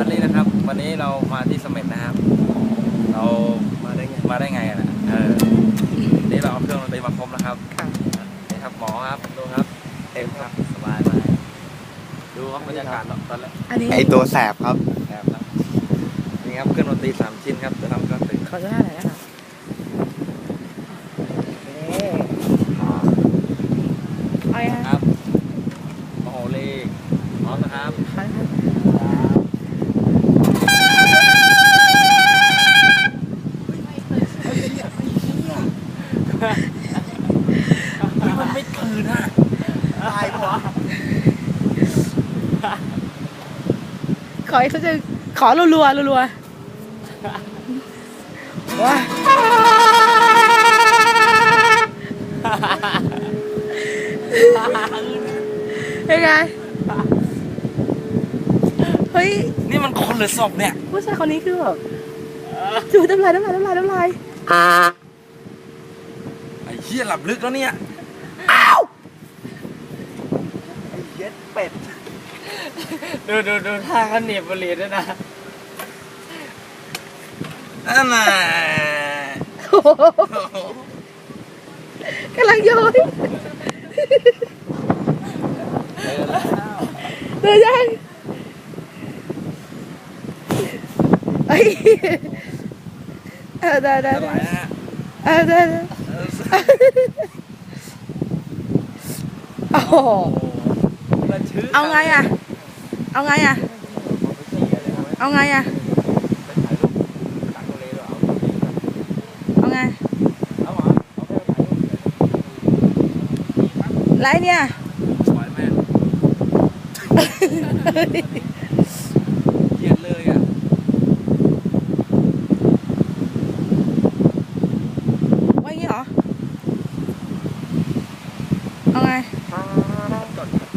ตอนนี้นะครับ วันนี้เรามาที่เสม็ดนะครับ เรามาได้ไงมาได้ไงอะนะเออนี่เราเอาเครื่องดนตรีมาครบแล้วครับค่ะนี่ครับหมอครับดูครับเต็มครับสบายมากดูครับบรรยากาศตอนแรกอันนี้ไอตัวแสบครับแอบครับนี่ครับเครื่องดนตรีสามชิ้นครับจะทำเครื่องดนตรีขอดูหน้าหน่อยนะคะนี่เอาไงคคะรับ ไม่ตื่นอะตายปะวะขออีกสักทีขอรัวๆรัวๆว้าเป็นไงเฮ้ย นี่มันคนหรือศพเนี่ย ผู้ชายคนนี้คือแบบจูน้ำลายน้ำลายน้ำลายน้ำลาย ไอ้เหี้ยหลับลึกแล้วเนี่ย เย็ ดเป็ด ดูดูดูท่าเขาหนีบบุหรี่ด้วยนะนั่นน่ะโอ้โหกำลังโยนเดินยังเฮ้ยเออได้ได้จะไหลได้นะฮะเออได้ได้โอ้โห ระชื้เอาไงอะ เอาไงอะ เอาไงอะไปถ่ายรูปตักทะเลด้วยเอาเอาไงเอาเหรอเอาไปถ่ายรูปไรเนี่ยปล่อยแม่งเหี้ยเลยอะว่าอย่างงี้เหรอ เอาไงก่อน